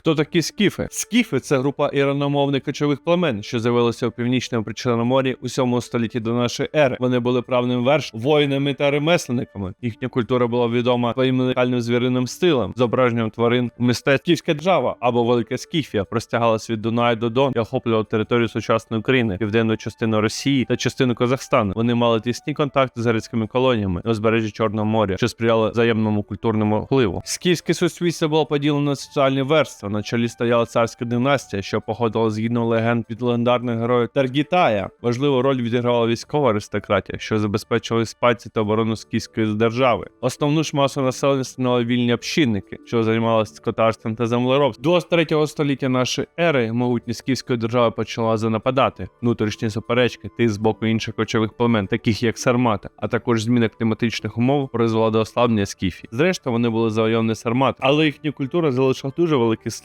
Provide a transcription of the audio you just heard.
Хто такі скіфи? Скіфи це група іраномовних кочових племен, що з'явилися у північному Причорномор'ї у 7 столітті до нашої ери. Вони були правним верш, воїнами та ремесленниками. Їхня культура була відома своїм унікальним звіриним стилем, зображенням тварин у мистецтві. Держава або Велика Скіфія простягалась від Дунаю до Дон і охоплювала територію сучасної України, південну частину Росії та частину Казахстану. Вони мали тісні контакти з грецькими колоніями на узбережжі Чорного моря, що сприяло взаємному культурному впливу. Скіфське суспільство було поділено на соціальні верстви. На чолі стояла царська династія, що походила згідно легенд від легендарних героїв Таргітая. Важливу роль відіграла військова аристократія, що забезпечували спадці та оборону скіфської держави. Основну ж масу населення становили вільні общинники, що займалися скотарством та землеробством. До 3 століття нашої ери могутність скіфської держави почала занападати. Внутрішні суперечки тиск з боку інших кочових племен, таких як Сармати, а також зміна кліматичних умов призвела до ослаблення скіфії. Зрештою, вони були завойовані Сармати, але їхня культура залишила дуже великий